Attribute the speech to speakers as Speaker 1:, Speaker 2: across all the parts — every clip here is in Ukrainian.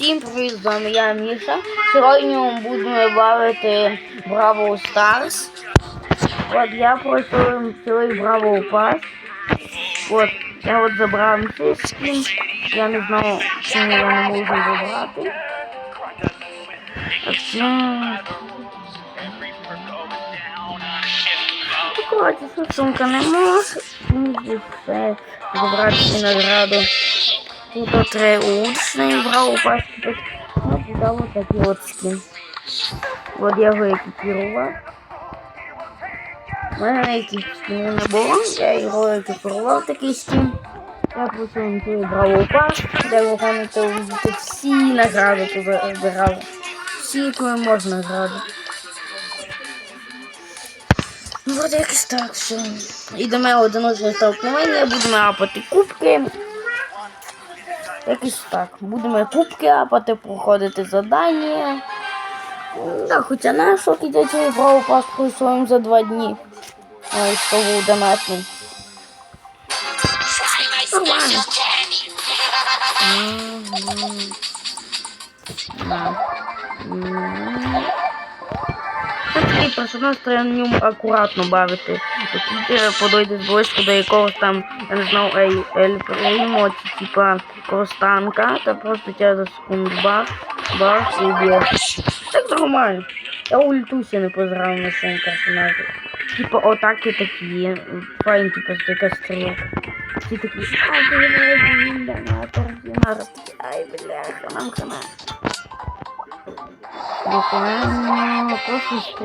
Speaker 1: Всім привіт, з вами я Міша. Сьогодні ми будемо бавити Браво Stars. От я пройшов цілий Браво Пас. От, я от забрав скін. Я не знаю, чому я не можу забрати. Ну... Коротше, сумка не може. Забрати награду. Тут улучшені браво пас купити. Ну, дав вот такий от скін. От я його екіпірував. У мене скінів не було, я його екіпірував такий скін. Я просто цей браво пас, де увидіти всі награди тут збирали. Всі, які можна награди. Ну, вроде якось так все. Ідемо одиночне столкновення, будемо апати кубки. Якось так. Будемо кубки апати, проходити задання. Да, хоча на що кидати право пас пройшов за два дні. Що був донатний. Нормально. Такий персонаж, треба на ньому акуратно бавити. От тільки близько до якогось там, я не знаю, ей, ель приймо, типа якогось танка, та просто тебе за секунду бах, бах і б'є. Так нормально. Я ультуся не позирав на своєму персонажі. Типа отаки такі, файн, типа така стрілка. Всі такі, ай, блядь, донатор, донатор, ай, бляха, нам хана. Буквально просто.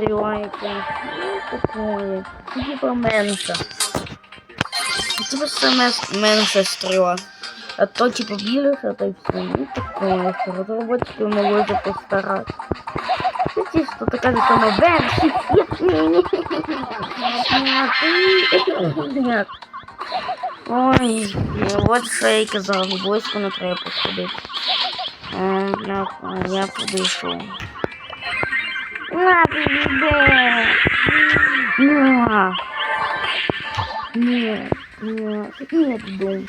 Speaker 1: Ну, такое. Типа менша. Типа саме менша стрела. А то типа більше, а то й все. Ну такое. що Розробники могли постарати. Це чисто така же сама версія. Нет. Ой, от що я й казав, близько не треба бляха, Я підійшов. На, підійде. На. Ні, ні, ні, піду.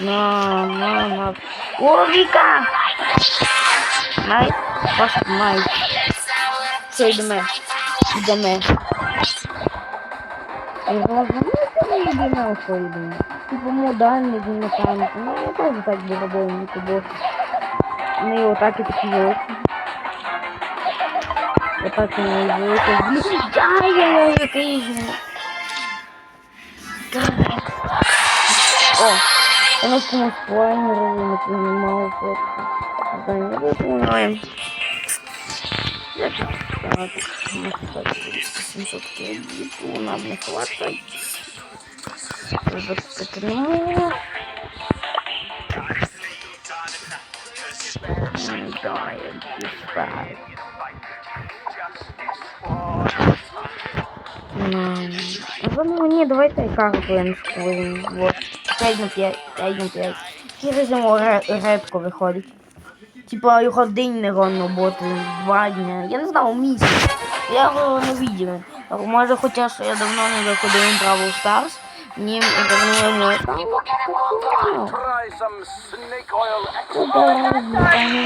Speaker 1: На, на, на. О, Віка! Най, ваш май. Все, йдемо. Йдемо. Його не йдемо, що йдемо. Типу модальний він на танку. Ну, я теж так би робив, не тобі. Ну і отак і такі великі. Отак не великі. Блін, ай-яй-яй, який же. О, я на комусь планеру не понимал просто. Да, не выполняем. Так, не хватит 700 кредитов, нам не хватает. Вот это, Запятнул. Да, я дискаю. Ну, ні, давайте я не школу. Вот. 5 на 5, 5 на 5. Який режим редко виходить. Типа його день не ровно бути, два дня. Я не знаю, місяць. Я його не видів. Може, хоча що я давно не заходив в Brawl Stars. Мені давно не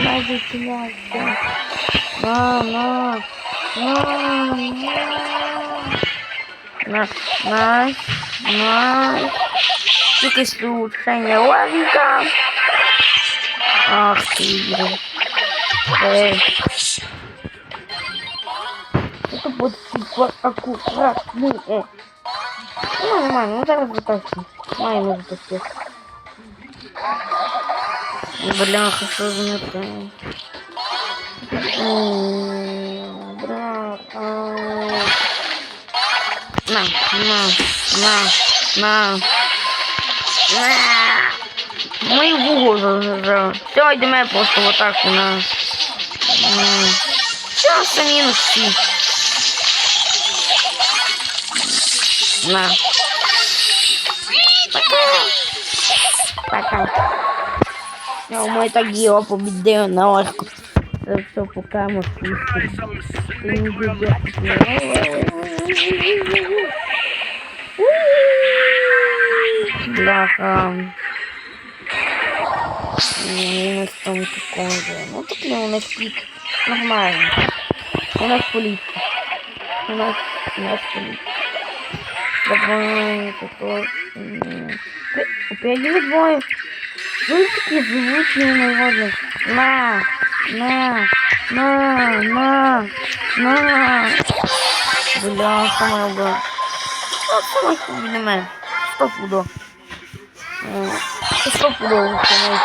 Speaker 1: надо теряться. На, на, на, на, на, на. Дикость улучшения лавика. Ах ты, блин. Эй. Это будет типа аккуратный. Э. Ну, нормально, ну зараз затащи. Май ну затащи. Бля, хорошо знакомый. Бля, а... На, на, на, на. На. Мой вугол зажав. Все, йдемо просто вот так на. Сейчас минус всі. На. Пока. Пока. Ми так його побідили на легко. Це все пока ми спустимо. Бляха. Ну, там секунду. Ну, тут не у нас пик. Нормально. У нас політика. У нас, у нас політика. Давай, это то. Опять двое. Вы такие живучие народные. На, на, на, на, На. Бля, самое было. Что самое любимое? Что пудо? Что пудо?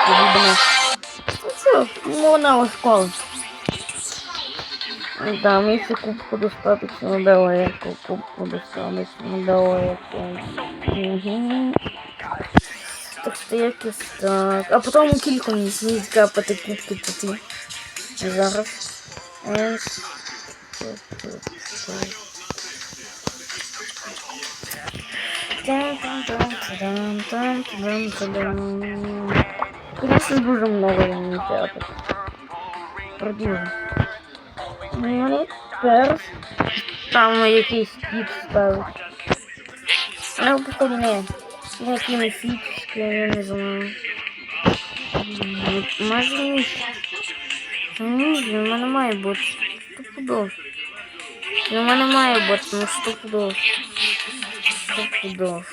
Speaker 1: Любимое. Все, ну на школу. Да, если кубку достаточно далеко, кубку достаточно далеко. Угу. Так що якось так. А потім кілька мені капати кубки тут. Зараз. Конечно, дуже много мені капати. Продовжуємо. Ну, тепер там якийсь кіт ставить. Але походу не. Якими фічки, я не знаю. М, Може ні. Ні, в мене має бути. Стопудов. В мене має бути, ну стопудов. Стопудов.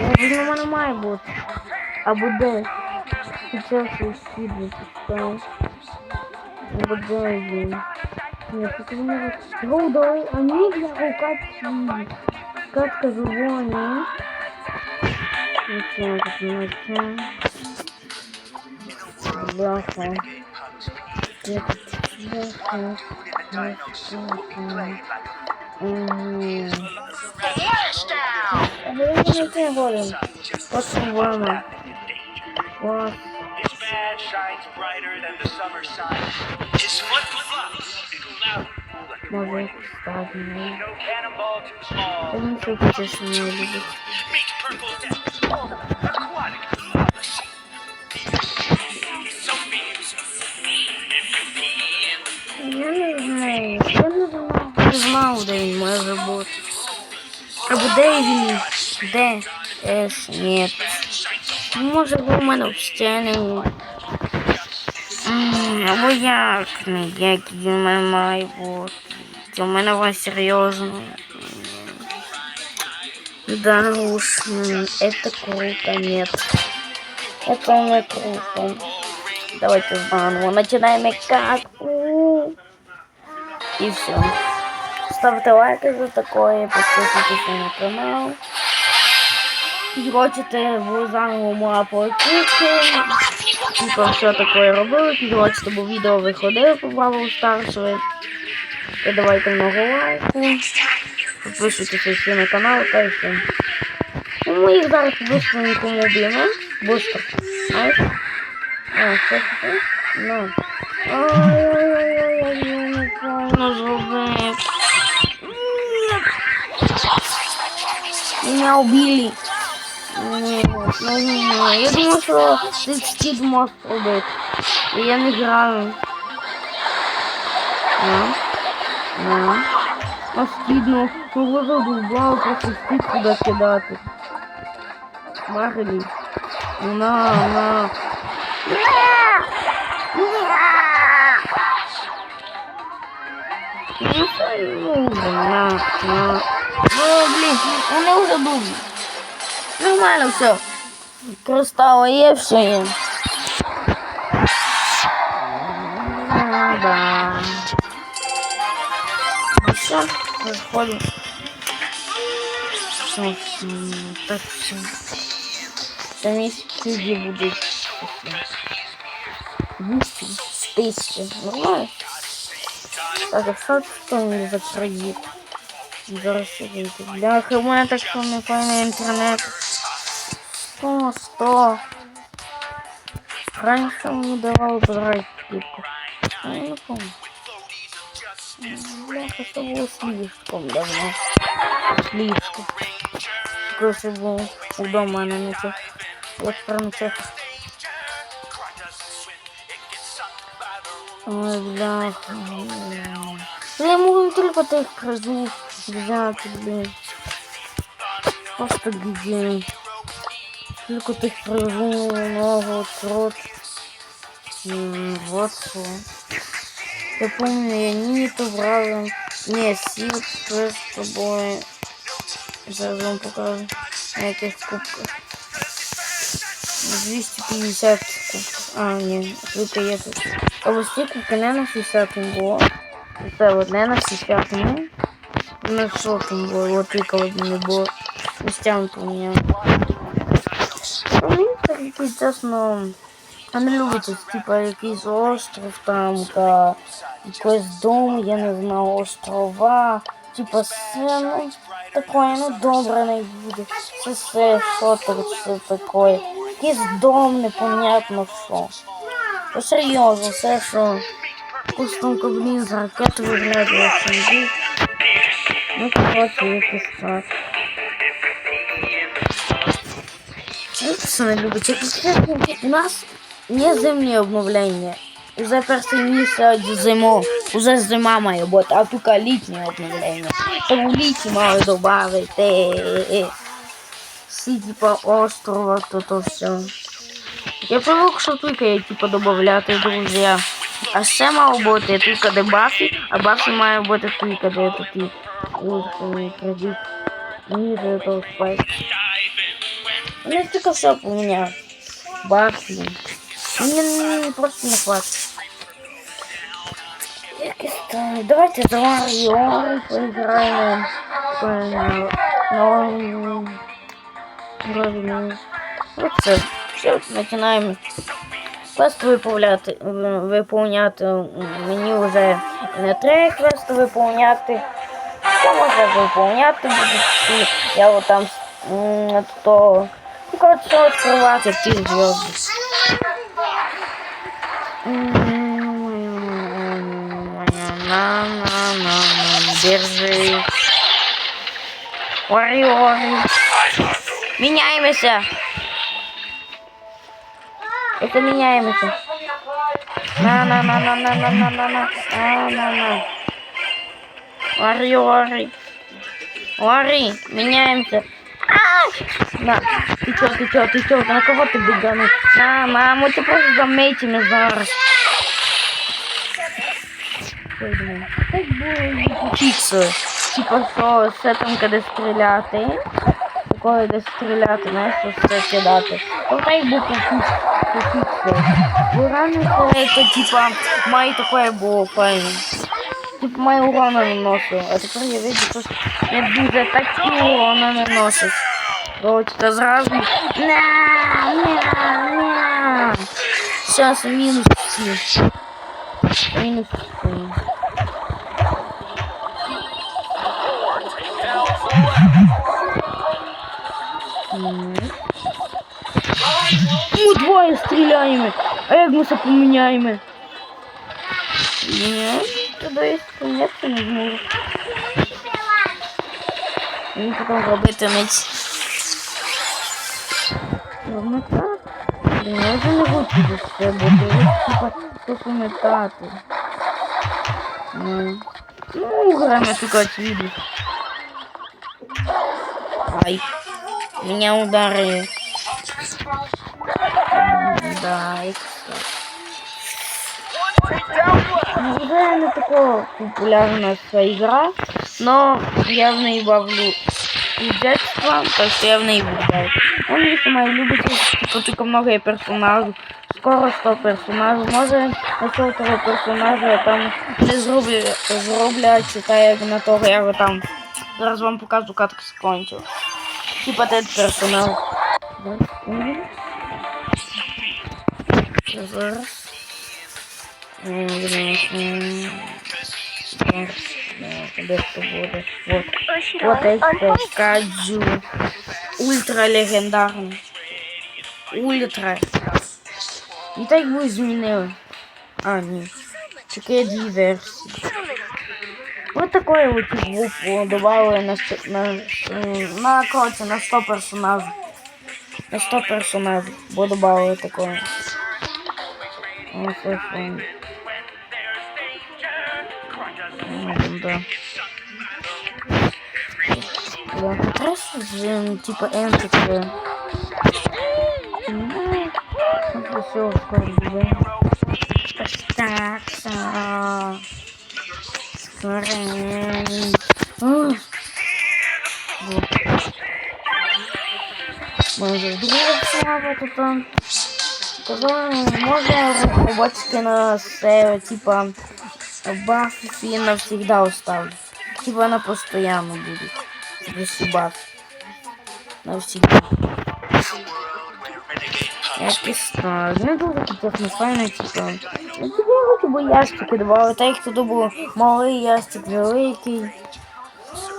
Speaker 1: Ну, Він у мене має бути. Або де? Сейчас я сіду поставив. Або де він? Ні, тут не можу. Його давай, а ні, для катки. Катка живого, ні. Ничего, тут ничего. Бляха. Бляха. Mm. I don't know anything about him. What's the warmer? What?
Speaker 2: His badge shines brighter than the summer sun. His foot flops No cannonball too small.
Speaker 1: I'm just
Speaker 2: Meet Purple
Speaker 1: Death. Не знав, де він може бути. Або де він? Де? Ес, ні. Може бо у мене в стіні. М, Або як? Ну, як він у мене має бути. Це у мене вас серйозно. Да уж, м, это круто, нет. Это не круто. Давайте заново начинаем катку. И все. Ставте лайки за такое, подписывайтесь на канал. Если хочете заново мапу кубки. Типа все таке робили. Хочете, бо відео виходили по Бравл Старсу. То давайте много лайку. Підписуйтесь на канал та й все. Ну, ми їх зараз швидко нікому б'ємо. Быстро. А, що це? Ну. Ой-ой-ой, я Меня убили. Ні, ну ні, я думаю, що ти стід можеш робити. І Я не граю. На. На. А стидно. Ну ви задовбали просто стід куди кидати. Марилі. Ну на, на. Ну це не нужно, на, на. Ну, блін, вони вже думають. Нормально все. Кристало є, все є. Ну, да. Все, заходим. Все, так все. Там есть люди будут. Вісім тисячі. Нормально? Так, а що це не закриє? Зараз я вийду. Бляха, у мене так що не пойме інтернет. 100, 100. Раніше мені давали брати скидку. А я не помню. Бляха, це було слишком давно. Слишком. Короче, було вдома, а не на цих електронних. Ой, бляха. Я можу тільки тих призів Взяти, блін. Просто где. Сколько придумал много крот. М, Вот что. Я помню, я Ниту брал. Не, Сил с тобой. Зараз вам покажу. На яких кубках. 250 кубків. А, ні, тільки є тут. А ось ці кубки на 60 було. Це от не на 60 на что там было, вот прикол не было. Не стянуто у меня. Ну, такие, честно, ну, вони люблять, типа, якийсь остров, там, та якийсь дом, я не знаю, острова. Типа, все, ну, такое, ну, добре не буде. Це все, що так, все такое. Якийсь дом, непонятно що. Ну, серйозно, все, що... как блин, за ракету виграти, очень Ну. Це не. Як чесно, У нас не зимні обновлення. Уже місяць зиму. Уже зима має бути, а тільки літнє обновлення. Тому літі мали додати. Всі типа острова, то то все. Я привик, що тільки типа додати, друзі. А ще мало бути тільки де бафі, а бафі має бути тільки де пробить мир этого файта. Ну, ты косоп у меня. Баг, блин. Мне просто не хватит. Давайте за Марио поиграем. На. Вот все. Все, начинаем. Квест виповляти, виповняти мені уже на треба квест виповняти. Що може виповняти буде всі. Я от там м, то ну, коротше, відкривати ті зв'язки. На, на, на, на, держи. Ори, ори. Меняемся. Это меняемся. На, на, Ори, ори. Ори, меняемся. А! На, ты чё, ты чё, ты чё, на кого ты беганул? На, маму, ты просто заметь меня зараз. Так буде вчитися. Типа що все там, де стріляти. Такое, де стріляти, знаєш, що все кидати. То так був пофіксив. Бо рано це, типа, має таке було файно. Типа має урона наносив. А тепер я виду, що не дуже такі урона наносить. Короче, та зразу. На, на, на. Сейчас мінус всі. Мінус всі. Ну, двоє стріляємо. А як ми це tudo isso com Vamos jogar um robô também. Vamos matar. Primeiro eu não vou te descer, vou ter que matar. Não. Não, grama ficou ativo. Ai. Minha um da areia. É. Dai. Ну, не такая популярная своя игра, но я в ней бавлю из детства, так что я в ней играю. Он если мои любите, типа только много персонажей. Скоро 100 персонажів. Може на того персонажа я там не зроблю, зроблять, як на того я його там. Зараз вам покажу катку скончив. Типа этот персонаж. Зараз. М, блін, м, так, так, Де це буде? Вот. Вот это Каджу. Ультра легендарний. Ультра. І так ви змінили. А, ні. Тільки дві. Вот такое вот группу добавили на, на, на, короче, на 100 персонажей. На 100 персонажей. Бо добавили такое. Ну, Да. Я как раз же типа энтики. Ну, все, как Так, Скоро. Боже, слава тут он. Можно побачити нас, типа, баф і навсегда оставлю. Типа она постоянно будет. Си баф. Навсегда. Якось так. Не дуже тут не файно, типа. Ну, я хочу би ящики давали, так як тут був малий ящик, великий.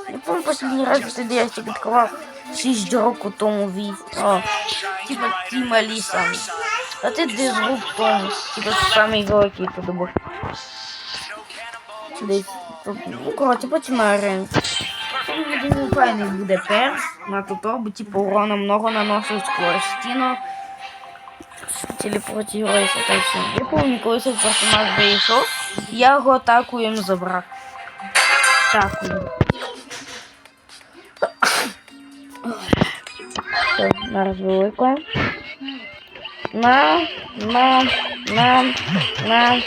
Speaker 1: Я помню, последний раз тоді ящик відкривав 6 років тому від. О, типа ті малі самі. А ти де звук тому, типа самий великий тут був. Десь ну, коротше, потім арені. Думаю, файний буде перс на тото, бо типу урона много наносить скорость стіну. Телепортирується та все. Я пам'ятаю, коли цей персонаж вийшов, я його атакуєм забрав. Атакую. Все, зараз велике. На, на, на, на,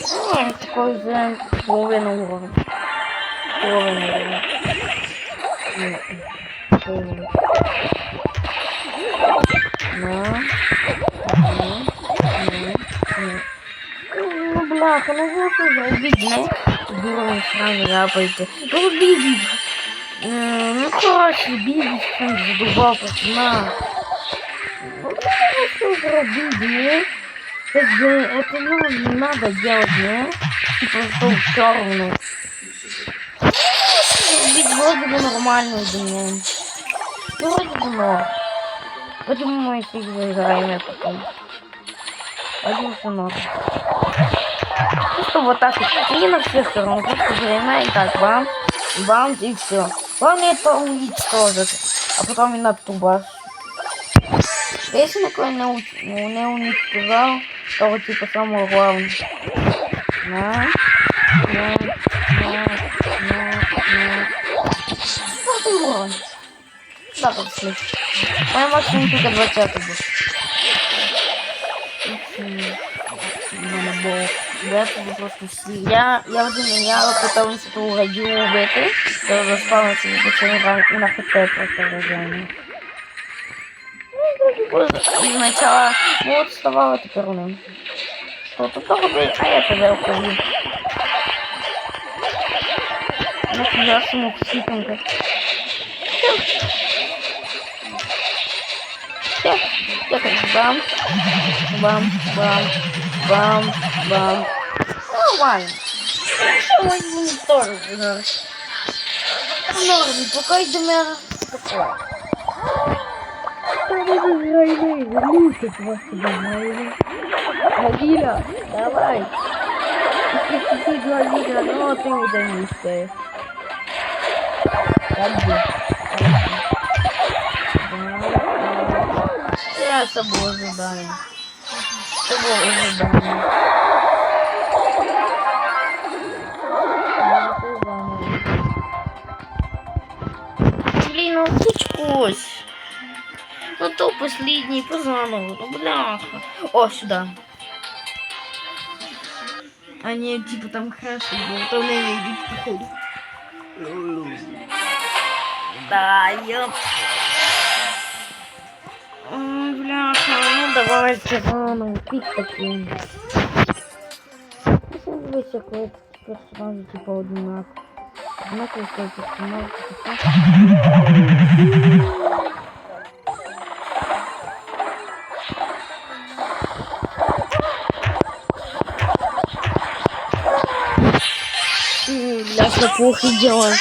Speaker 1: Ну, такой же половину уровня. Половину уровня. М, половину. На. На. На. На. Ну, бляха, ну вот уже обидно. Уровень сразу ляпаете. Ну. Э, Ну, короче, бігать там задубав пацана. Же обидно? Это, это ну, не надо делать, не? Типа, что все равно. Ведь вроде бы нормально думаю. Ну, вроде бы норм. Почему мы если заиграем это потом? Все норм. Просто вот так вот. Не на всех сторон. Просто время и так бам, бам и все. Главное это уничтожить. А потом и на тубаш. Если такой не, ну, не уничтожал, то вот типа самое главное. На, на, на, на, на. Ты уровень. Так вот смесь. Моя максимум только 20 был. У мене було вето просто. Я, я один я питався ту радіо вбити, то заспав собі почали грати на ХП просто рожання. Ну, і спочатку вот вставала, тепер не. Що тут того би, а я тебе вкажу. Нафіга саму психанка. Все, все, бам, бам, бам, бам, бам. Нормально. Ой, ну тоже, да. Норм, пока до меня такое. Гавиля, давай. Если ты Гавиля, ну ты удалишься. Подожди. Я с тобой ожидаю. С тобой ожидаю. Блин, ну пучкось. Ну то последний позаново, ну бляха. О, сюда. А не типа там красный был, то не видит походу. Да, ёп. Ой, бляха, ну давайте заново, пить таким. Дивись, як ви персонажі типа одинаково. Однаково цей плохо делаем.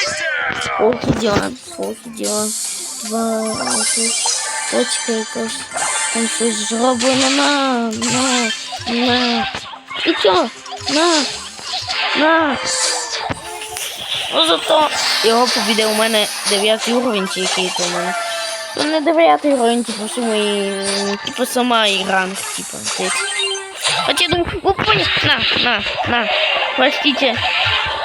Speaker 1: Плохо делаем, плохо делаем. Два, точка якась. Там щось зроблено на, на, на. І чо? На, на. Ну зато його побіде у мене 9 уровень, чи який то у мене. Ну не 9 уровень, типу, суму і, типу, сама і ранг, типу, десь. Хотя я думаю? На, на, на. Простите.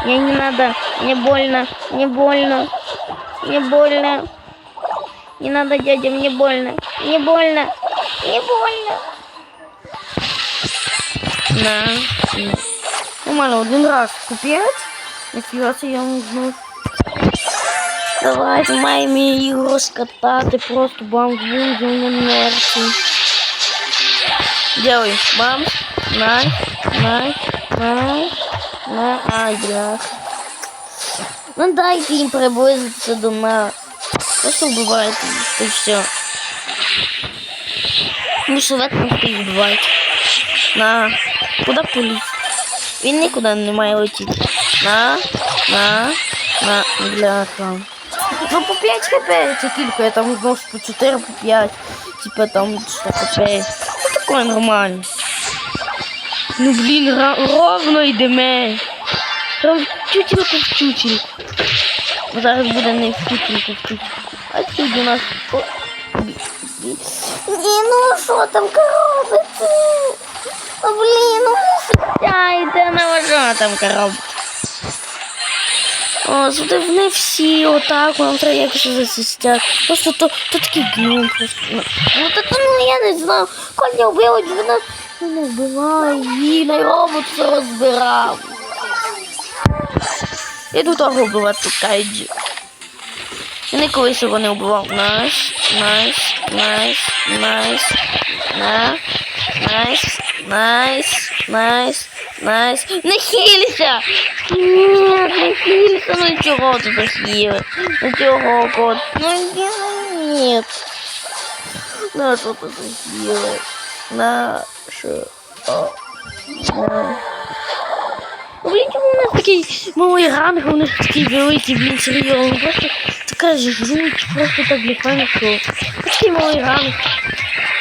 Speaker 1: Мне не надо. Мне больно. Мне больно. Мне больно. Не надо, дядя, мне больно. Не больно. Не больно. На. Нормально, один раз купить. Ніфіга це я нужно. Давай, май мені його розкатати, просто бам-бум, на нерці. Делай, бам, най, най, най, най, ай, блях. Ну дайте їм приблизитися до мене. Просто вбивайте їх, і все. Ну, шеветно їх вбивайте. На, куди поліз? Він нікуди не має летіти. На, на, на, для там. Ну по 5 хп це кілька, я там знову ж по 4, по 5. Типа там що хп. Ну такое нормально. Ну блін, ровно йдемо. Прям вчутінку в чутінку. Зараз буде не вчутінку в чутінку. А тут у нас... О. Ні, ну що там коробиться? Блін, ну я йде на що там коробиться. О, сюди не всі, отак, вам треба якось засістяти. Просто то, то такий гном. Ну, так, ну, я не знаю. коли не вбили 12 ти не вбивай її, найробот все розбирав. Іду того вбивати Кайджі. Я колись його не вбивав. Найс, найс, найс, найс, на, найс, найс, найс, найс. Не хілься! Ні, не хілься, ну чого ти захіли? Ну чого, кот? Ну ні, ні. Ну що ти захіли? На що? О. Блін, чому у нас такий малий ранг, у них такий великий, блін, серйозно. Просто така ж жуть, просто так для фану, що такий малий ранг.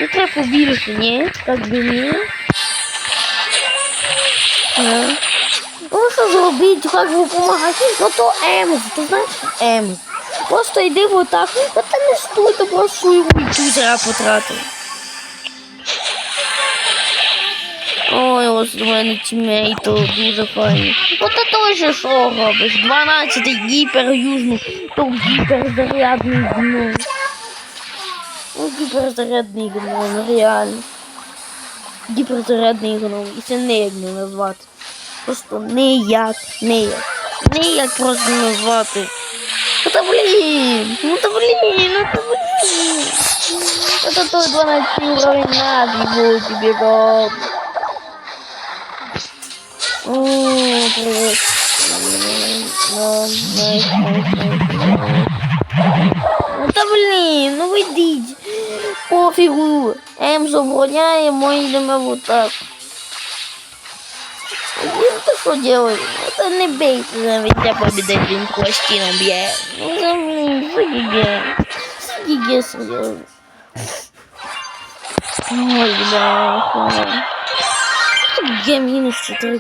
Speaker 1: Не треба побільше, ні? Так би ні. А. Ну що зробити, як ви допомагати? Ну то Емз, ти знаєш Емз. Просто йди вот так, ну та не стой, то просто свою ульту зря потратив. Ой, ось мене тімейт дуже файний. От ти теж що робиш? 12 гіперюжний, то гіперзарядний гном. Ну, гіперзарядний гном, реально. Гіперзарядний гном. І це ніяк не назвати. Просто ніяк, ніяк. Ніяк просто назвати. Ну та блін, ну та блін, ну та блін. Это той 12 уровень надо будет тебе дом. Блін, ну вийдіть. Пофігу. М забороняємо і йдемо вот так. Він то що делает? Это не бейте, навіть я побідать він пластином б'є. Ну та блін, це гіге. Це гіге серйозно. Ой, бляха. Где минус 4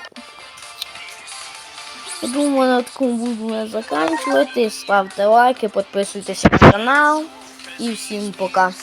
Speaker 1: Я думаю, на такому буду заканчивать. Ставте лайки, підписуйтесь на канал. І всім пока.